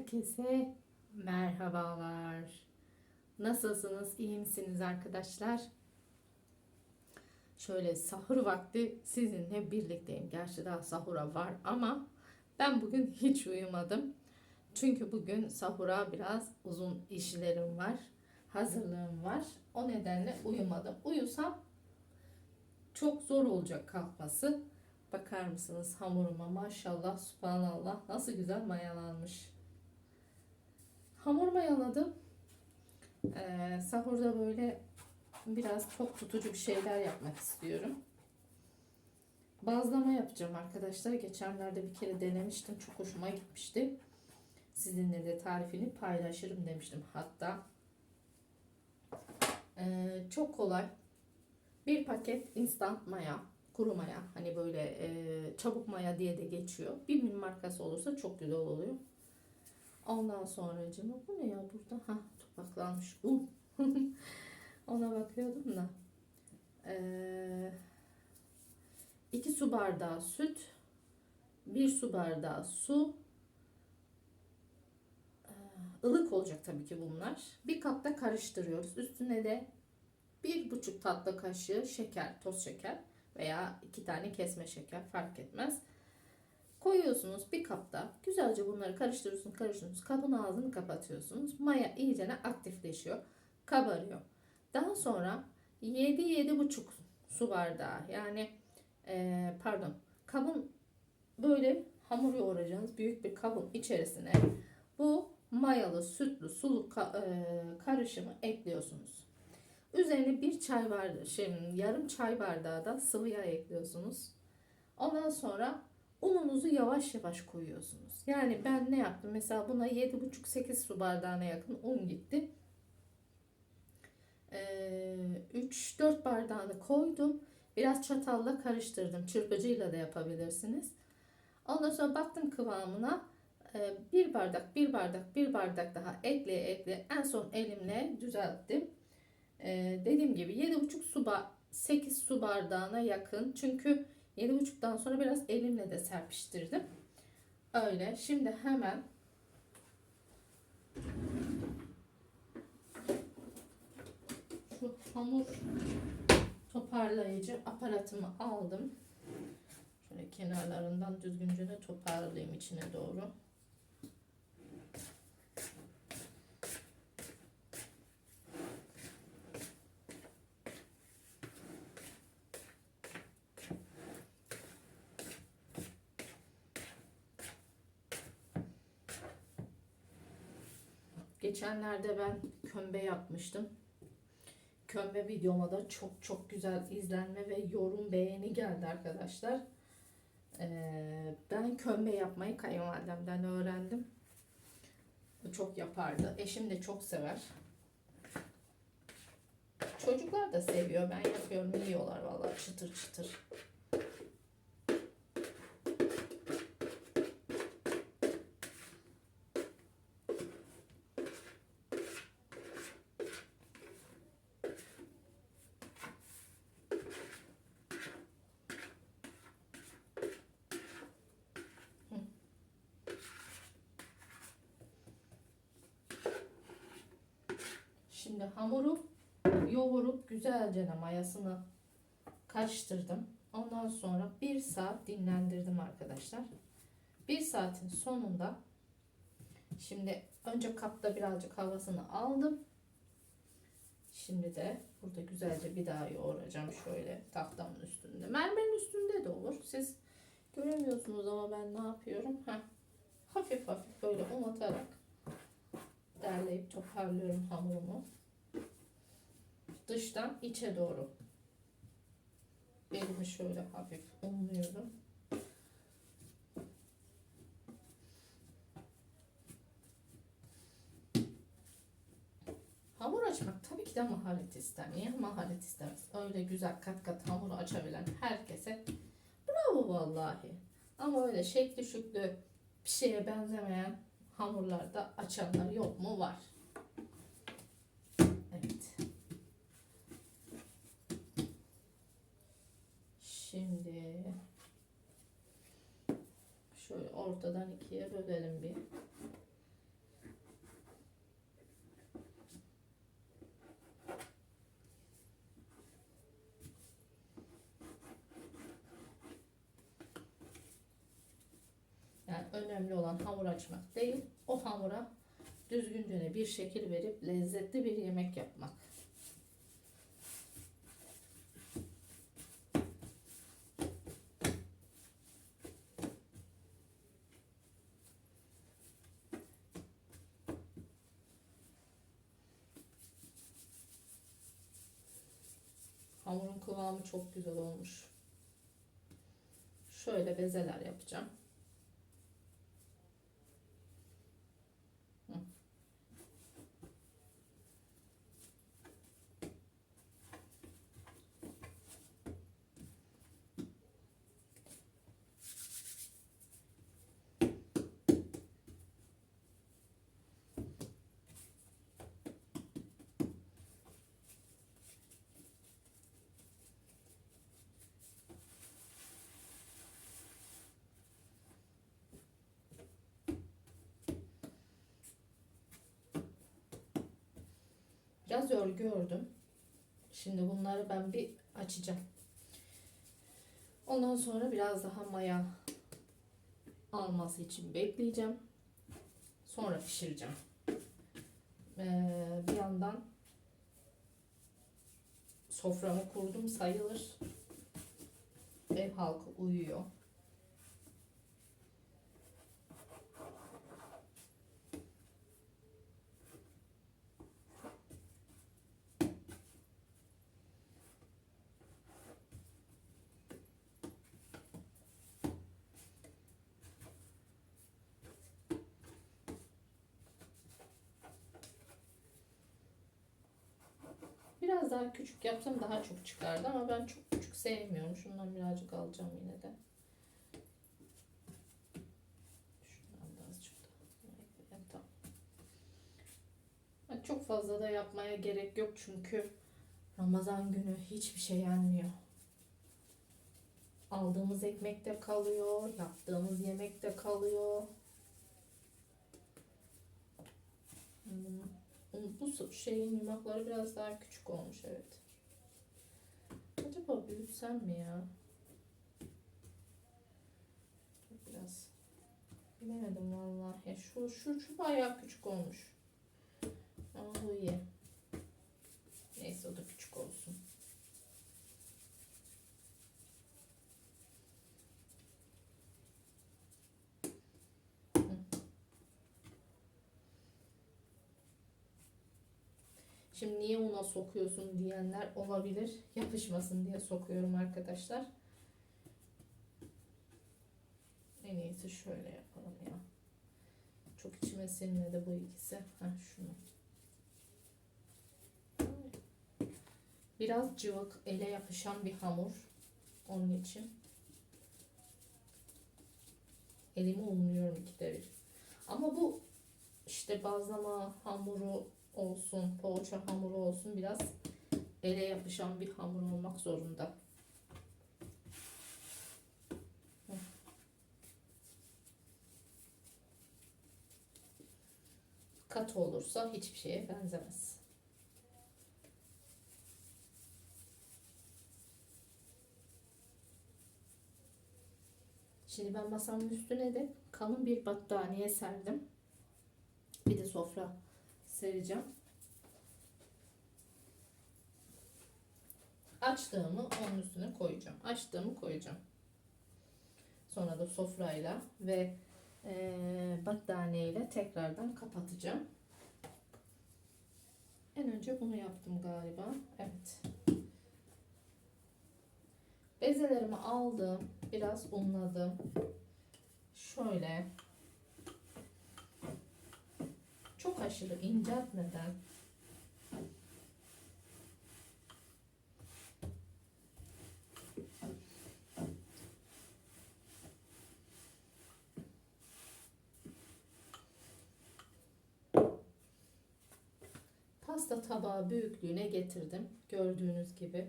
Herkese merhabalar. Nasılsınız? İyi misiniz arkadaşlar? Şöyle sahur vakti sizinle birlikteyim. Gerçi daha sahura var ama ben bugün hiç uyumadım. Çünkü bugün sahura biraz uzun işlerim var. Hazırlığım var. O nedenle uyumadım. Uyusam çok zor olacak kalkması. Bakar mısınız hamuruma maşallah subhanallah nasıl güzel mayalanmış. Hamur mayaladım. Ee, sahurda böyle biraz tok tutucu bir şeyler yapmak istiyorum. Bazlama yapacağım arkadaşlar. Geçenlerde bir kere denemiştim. Çok hoşuma gitmişti. Sizinle de tarifini paylaşırım demiştim hatta. Ee, çok kolay. Bir paket instant maya, kuru maya. Hani böyle e, çabuk maya diye de geçiyor. Bir markası olursa çok güzel oluyor. Ondan sonra cima bu ne ya burada? Ha topaklanmış un. Ona bakıyordum da. Ee, iki su bardağı süt, bir su bardağı su, Ee, ılık olacak tabii ki bunlar. Bir kapta karıştırıyoruz. Üstüne de bir buçuk tatlı kaşığı şeker, toz şeker veya iki tane kesme şeker fark etmez. Koyuyorsunuz bir kapta. Güzelce bunları karıştırıyorsunuz, karıştırıyorsunuz. Kabın ağzını kapatıyorsunuz. Maya iyicene aktifleşiyor. Kabarıyor. Daha sonra 7-7,5 su bardağı yani e, pardon kabın böyle hamur yoğuracağınız büyük bir kabın içerisine bu mayalı, sütlü, sulu ka- e, karışımı ekliyorsunuz. Üzerine bir çay bardağı, şey, yarım çay bardağı da sıvı yağ ekliyorsunuz. Ondan sonra ununuzu yavaş yavaş koyuyorsunuz. Yani ben ne yaptım? Mesela buna 7,5-8 su bardağına yakın un gitti. Ee, 3-4 bardağını koydum. Biraz çatalla karıştırdım. Çırpıcıyla da yapabilirsiniz. Ondan sonra baktım kıvamına. Ee, bir bardak, bir bardak, bir bardak daha ekleye ekleye en son elimle düzelttim. Ee, dediğim gibi 7,5 su 8 su bardağına yakın. Çünkü 7,5'dan sonra biraz elimle de serpiştirdim. Öyle. Şimdi hemen şu hamur toparlayıcı aparatımı aldım. Şöyle kenarlarından düzgünce de toparlayayım içine doğru. Geçenlerde ben kömbe yapmıştım. Kömbe videoma da çok çok güzel izlenme ve yorum beğeni geldi arkadaşlar. Ee, ben kömbe yapmayı kayınvalidemden öğrendim. Çok yapardı. Eşim de çok sever. Çocuklar da seviyor. Ben yapıyorum yiyorlar vallahi çıtır çıtır. Şimdi hamuru yoğurup güzelce mayasını karıştırdım. Ondan sonra bir saat dinlendirdim arkadaşlar. Bir saatin sonunda şimdi önce kapta birazcık havasını aldım. Şimdi de burada güzelce bir daha yoğuracağım şöyle tahtamın üstünde. Mermerin üstünde de olur. Siz göremiyorsunuz ama ben ne yapıyorum? Heh. Hafif hafif böyle umatarak derleyip toparlıyorum hamurumu. Dıştan içe doğru. Elimi şöyle hafif unluyorum. Hamur açmak tabii ki de maharet ister. Niye maharet istemez? Öyle güzel kat kat hamur açabilen herkese bravo vallahi. Ama öyle şekli şüklü bir şeye benzemeyen hamurlarda açanlar yok mu? Var. ortadan ikiye bölelim bir. Yani önemli olan hamur açmak değil, o hamura düzgün düzgüncene bir şekil verip lezzetli bir yemek yapmak. Hamurun kıvamı çok güzel olmuş. Şöyle bezeler yapacağım. Biraz örgü ördüm. Şimdi bunları ben bir açacağım. Ondan sonra biraz daha maya alması için bekleyeceğim. Sonra pişireceğim. Ee, bir yandan soframı kurdum sayılır. Ev halkı uyuyor. Biraz daha küçük yapsam daha çok çıkardı ama ben çok küçük sevmiyorum. Şundan birazcık alacağım yine de. Çok fazla da yapmaya gerek yok çünkü Ramazan günü hiçbir şey yenmiyor. Aldığımız ekmek de kalıyor, yaptığımız yemek de kalıyor. Hmm. Bu su- şeyin yumakları biraz daha küçük olmuş evet. Acaba büyütsem mi ya? Biraz bilemedim vallahi. Şu şu şu bayağı küçük olmuş. Ama bu iyi. Neyse o da küçük olsun. Şimdi niye una sokuyorsun diyenler olabilir. Yapışmasın diye sokuyorum arkadaşlar. En iyisi şöyle yapalım ya. Çok içime sinmedi bu ikisi. Ha şunu. Biraz cıvık, ele yapışan bir hamur. Onun için. Elimi unluyorum ikide bir. Ama bu işte bazlama hamuru olsun, poğaça hamuru olsun biraz ele yapışan bir hamur olmak zorunda. Katı olursa hiçbir şeye benzemez. Şimdi ben masamın üstüne de kalın bir battaniye serdim. Bir de sofra sereceğim. Açtığımı onun üstüne koyacağım. Açtığımı koyacağım. Sonra da sofrayla ve e, battaniyeyle tekrardan kapatacağım. En önce bunu yaptım galiba. Evet. Bezelerimi aldım. Biraz unladım. Şöyle çok aşırı inceltmeden pasta tabağı büyüklüğüne getirdim. Gördüğünüz gibi.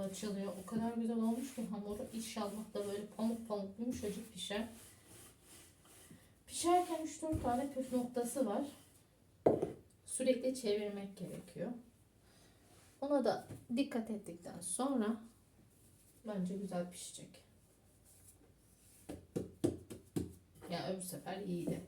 Açılıyor. O kadar güzel olmuş ki hamuru inşallah da böyle pamuk pamuk yumuşacık pişer. Pişerken 3-4 tane püf noktası var. Sürekli çevirmek gerekiyor. Ona da dikkat ettikten sonra bence güzel pişecek. Ya öbür sefer iyiydi.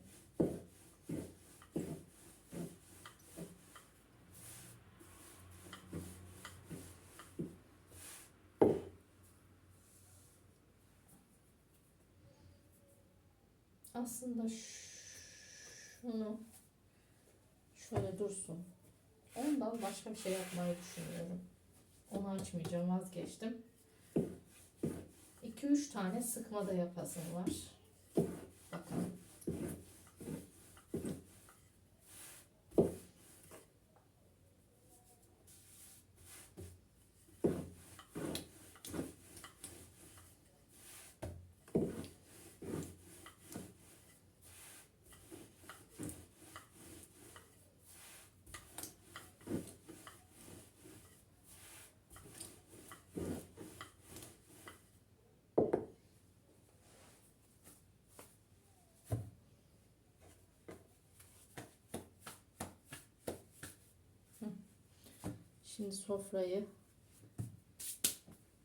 Aslında şunu şöyle dursun. Ondan başka bir şey yapmayı düşünüyorum. Onu açmayacağım vazgeçtim. 2-3 tane sıkma da yapasım var. Bakalım. Şimdi sofrayı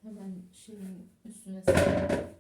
hemen şeyin üstüne sereyim.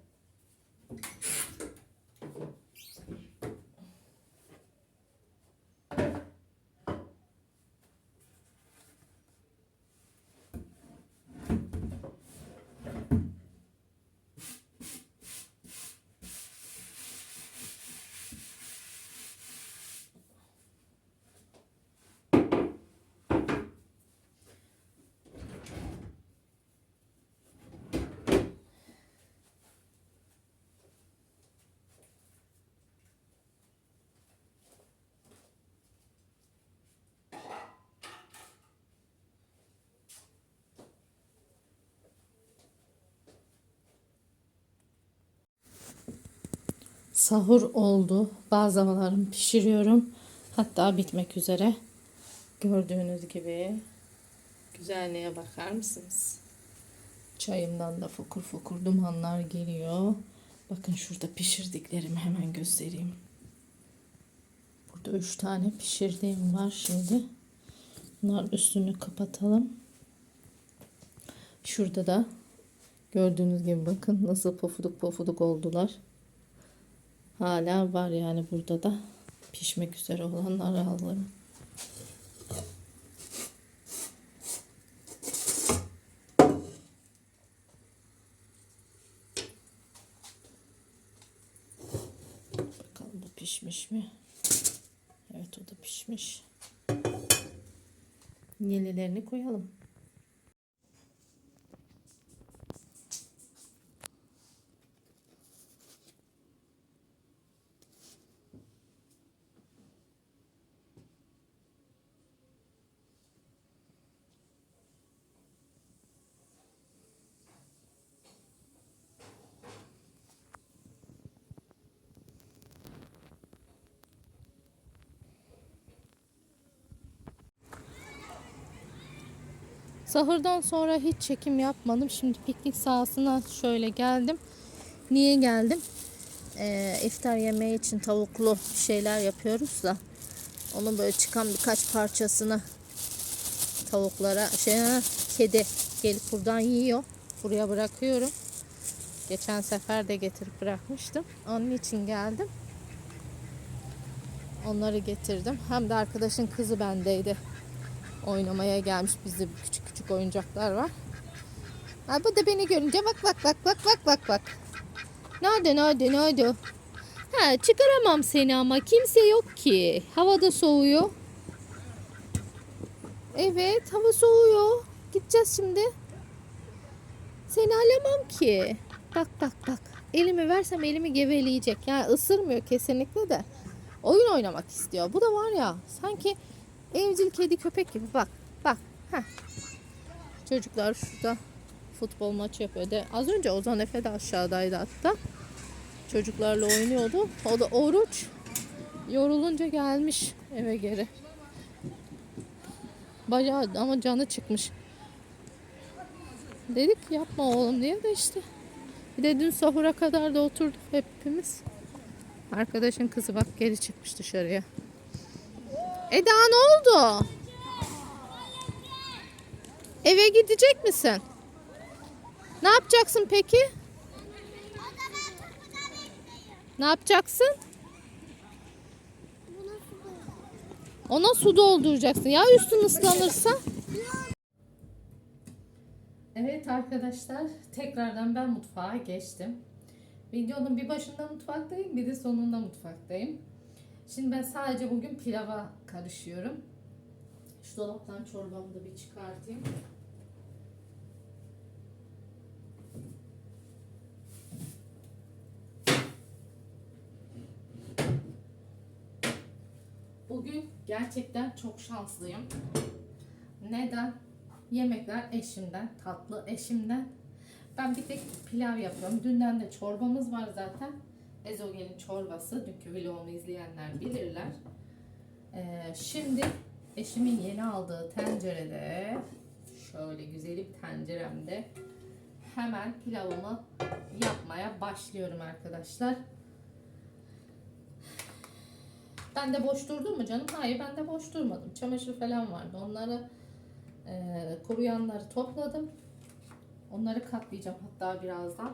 Sahur oldu. Bazlamalarımı pişiriyorum. Hatta bitmek üzere. Gördüğünüz gibi güzelliğe bakar mısınız? Çayımdan da fokur fokur dumanlar geliyor. Bakın şurada pişirdiklerimi hemen göstereyim. Burada üç tane pişirdiğim var şimdi. Bunlar üstünü kapatalım. Şurada da gördüğünüz gibi bakın nasıl pofuduk pofuduk oldular. Hala var yani burada da pişmek üzere olanlar alırım. Bakalım pişmiş mi? Evet o da pişmiş. Yenilerini koyalım. Sahurdan sonra hiç çekim yapmadım. Şimdi piknik sahasına şöyle geldim. Niye geldim? Ee, iftar yemeği için tavuklu şeyler yapıyoruz da. Onun böyle çıkan birkaç parçasını tavuklara şey kedi gelip buradan yiyor. Buraya bırakıyorum. Geçen sefer de getirip bırakmıştım. Onun için geldim. Onları getirdim. Hem de arkadaşın kızı bendeydi oynamaya gelmiş. Bizde küçük oyuncaklar var. Ha, bu da beni görünce bak bak bak bak bak bak bak. Nerede nerede nerede? Ha çıkaramam seni ama kimse yok ki. Havada soğuyor. Evet hava soğuyor. Gideceğiz şimdi. Seni alamam ki. Bak bak bak. Elimi versem elimi geveleyecek. Yani ısırmıyor kesinlikle de. Oyun oynamak istiyor. Bu da var ya sanki Evcil kedi köpek gibi bak. Bak. Heh. Çocuklar şurada futbol maçı yapıyor. Az önce Ozan Efe de aşağıdaydı hatta. Çocuklarla oynuyordu. O da oruç. Yorulunca gelmiş eve geri. Bayağı ama canı çıkmış. Dedik yapma oğlum diye de işte. Bir de dün sahura kadar da oturduk hepimiz. Arkadaşın kızı bak geri çıkmış dışarıya. Eda ne oldu? Eve gidecek misin? Ne yapacaksın peki? Ne yapacaksın? Ona su dolduracaksın. Ya üstün ıslanırsa? Evet arkadaşlar tekrardan ben mutfağa geçtim. Videonun bir başında mutfaktayım bir de sonunda mutfaktayım. Şimdi ben sadece bugün pilava karışıyorum. Şu dolaptan çorbamı da bir çıkartayım. Bugün gerçekten çok şanslıyım. Neden? Yemekler eşimden, tatlı eşimden. Ben bir tek pilav yapıyorum. Dünden de çorbamız var zaten. Ezogelin çorbası. Dünkü vlogumu izleyenler bilirler. Ee, şimdi eşimin yeni aldığı tencerede şöyle güzelim tenceremde hemen pilavımı yapmaya başlıyorum arkadaşlar. Ben de boş durdum mu canım? Hayır ben de boş durmadım. Çamaşır falan vardı. Onları e, kuruyanları topladım. Onları katlayacağım hatta birazdan.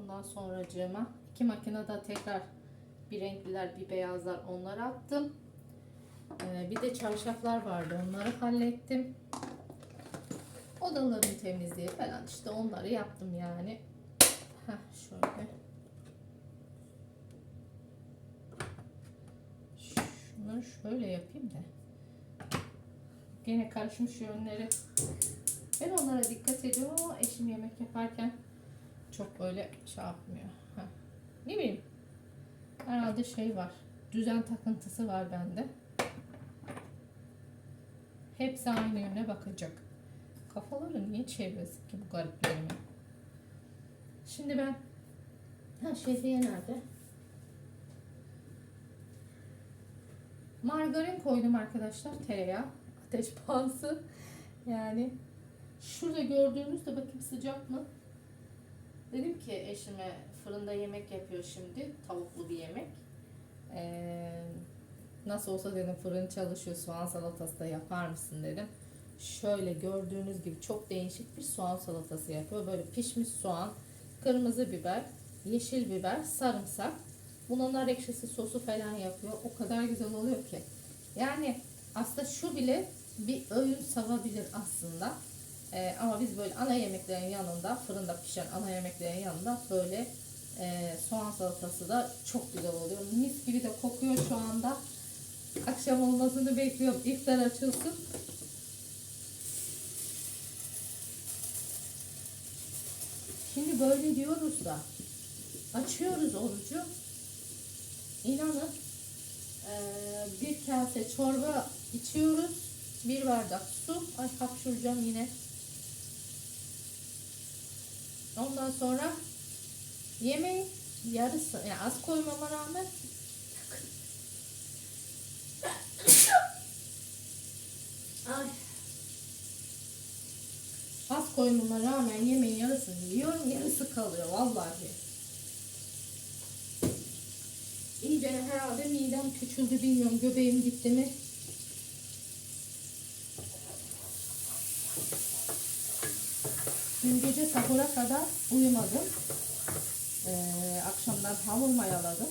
Ondan sonracığıma iki makinede tekrar bir renkliler bir beyazlar onları attım. E, bir de çarşaflar vardı onları hallettim. Odaların temizliği falan işte onları yaptım yani. Heh, şöyle. Şunu şöyle yapayım da. Gene karışmış yönleri. Ben onlara dikkat ediyorum ama eşim yemek yaparken çok böyle şey yapmıyor. Heh. Ne bileyim. Herhalde şey var. Düzen takıntısı var bende. Hepsi aynı yöne bakacak. Kafaları niye çevresin ki bu gariplerimi? Şimdi ben ha şehriye nerede? Margarin koydum arkadaşlar. Tereyağı. Ateş pahası. Yani şurada gördüğünüzde bakayım sıcak mı? Dedim ki eşime fırında yemek yapıyor şimdi. Tavuklu bir yemek. Ee, nasıl olsa dedim fırın çalışıyor. Soğan salatası da yapar mısın dedim. Şöyle gördüğünüz gibi çok değişik bir soğan salatası yapıyor. Böyle pişmiş soğan, kırmızı biber, yeşil biber, sarımsak. Buna ekşisi sosu falan yapıyor. O kadar güzel oluyor ki. Yani aslında şu bile bir öğün savabilir aslında. Ee, ama biz böyle ana yemeklerin yanında, fırında pişen ana yemeklerin yanında böyle e, soğan salatası da çok güzel oluyor. Mis gibi de kokuyor şu anda. Akşam olmasını bekliyorum. İftar açılsın. Şimdi böyle diyoruz da açıyoruz orucu. İnanın eee, bir kase çorba içiyoruz. Bir bardak su. Ay hapşuracağım yine. Ondan sonra yemeği yarısı yani az koymama rağmen Ay. Az koymama rağmen yemeğin yarısını yiyorum yarısı kalıyor vallahi. İyice herhalde midem küçüldü bilmiyorum göbeğim gitti mi? Dün gece sahura kadar uyumadım. Ee, akşamdan hamur mayaladım.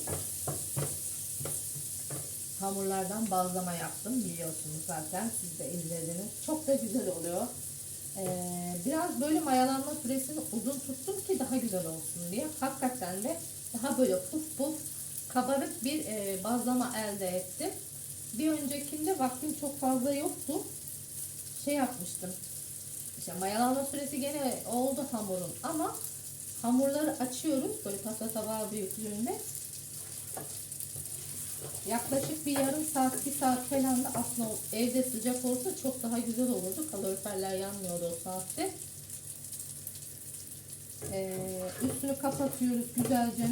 Hamurlardan bazlama yaptım biliyorsunuz zaten siz de izlediniz. Çok da güzel oluyor. Ee, biraz böyle mayalanma süresini uzun tuttum ki daha güzel olsun diye. Hakikaten de daha böyle puf puf kabarık bir e, bazlama elde ettim. Bir öncekinde vaktim çok fazla yoktu. Şey yapmıştım. İşte mayalanma süresi gene oldu hamurun ama hamurları açıyoruz böyle pasta tabağı büyüklüğünde. Yaklaşık bir yarım saat, bir saat falan da aslında evde sıcak olsa çok daha güzel olurdu. Kaloriferler yanmıyordu o saatte. Ee, üstünü kapatıyoruz güzelce.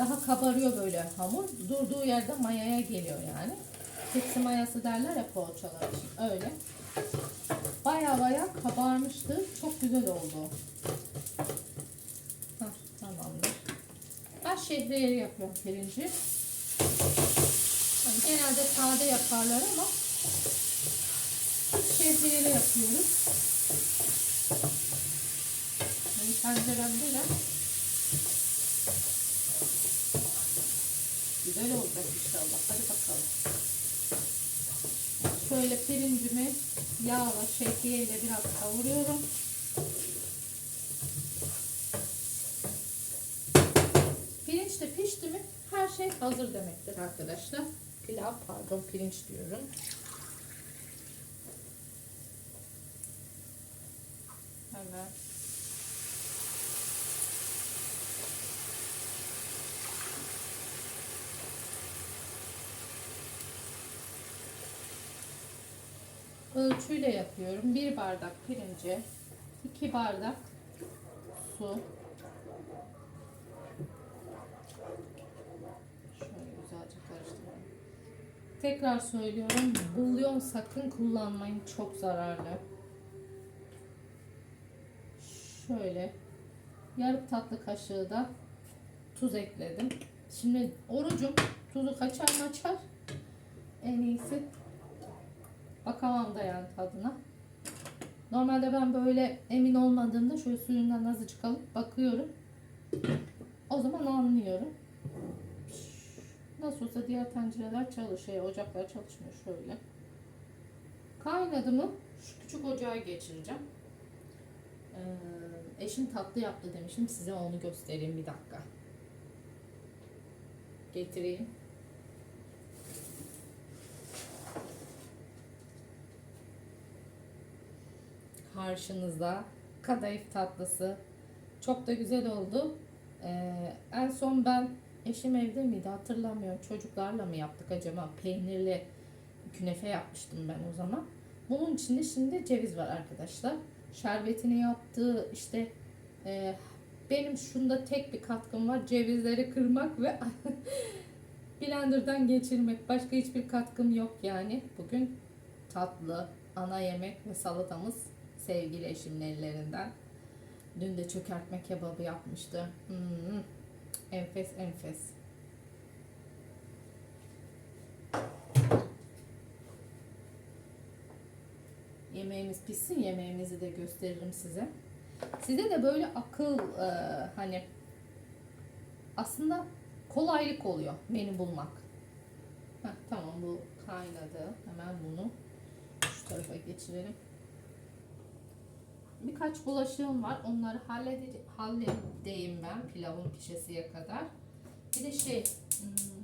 Daha kabarıyor böyle hamur. Durduğu yerde mayaya geliyor yani. Tepsi mayası derler ya poğaçalar için. Öyle. baya baya kabarmıştı. Çok güzel oldu. Hah, tamamdır. Ben şehriyeli yapıyorum pirinci. Hani genelde sade yaparlar ama şehriyeli yapıyoruz. Hani tenceremde de güzel olacak inşallah. Hadi bakalım. Şöyle pirincimi yağla şehriyeyle biraz kavuruyorum. Pirinç de pişti mi her şey hazır demektir arkadaşlar. Pilav pardon pirinç diyorum. Hemen ölçüyle yapıyorum. Bir bardak pirince, iki bardak su. Şöyle güzelce karıştıralım. Tekrar söylüyorum. Bulyon sakın kullanmayın. Çok zararlı. Şöyle yarım tatlı kaşığı da tuz ekledim. Şimdi orucum tuzu kaçar mı açar. En iyisi bakamam da yani tadına. Normalde ben böyle emin olmadığımda şöyle suyundan azıcık alıp bakıyorum. O zaman anlıyorum. Nasıl olsa diğer tencereler çalışıyor, ocaklar çalışmıyor şöyle. Kaynadı mı şu küçük ocağa geçireceğim. Ee, eşim tatlı yaptı demişim size onu göstereyim bir dakika. Getireyim. Karşınızda kadayıf tatlısı. Çok da güzel oldu. Ee, en son ben eşim evde miydi hatırlamıyorum. Çocuklarla mı yaptık acaba? Peynirli künefe yapmıştım ben o zaman. Bunun içinde şimdi ceviz var arkadaşlar. Şerbetini yaptığı işte e, benim şunda tek bir katkım var. Cevizleri kırmak ve blenderdan geçirmek. Başka hiçbir katkım yok yani. Bugün tatlı, ana yemek ve salatamız sevgili eşimin ellerinden. Dün de çökertme kebabı yapmıştı. Hmm, enfes enfes. Yemeğimiz pişsin, yemeğimizi de gösteririm size. Size de böyle akıl e, hani aslında kolaylık oluyor menü bulmak. Heh, tamam bu kaynadı. Hemen bunu şu tarafa geçirelim. Birkaç bulaşığım var. Onları hallede, halledeyim ben pilavın pişesiye kadar. Bir de şey hmm,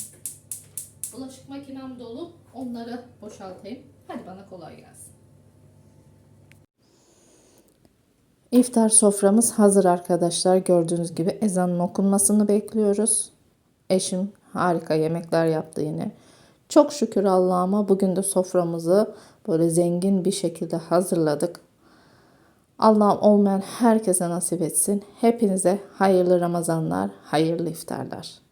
bulaşık makinem dolu. Onları boşaltayım. Hadi bana kolay gelsin. İftar soframız hazır arkadaşlar. Gördüğünüz gibi ezanın okunmasını bekliyoruz. Eşim harika yemekler yaptı yine. Çok şükür Allah'ıma bugün de soframızı böyle zengin bir şekilde hazırladık. Allah'ım olmayan herkese nasip etsin. Hepinize hayırlı Ramazanlar, hayırlı iftarlar.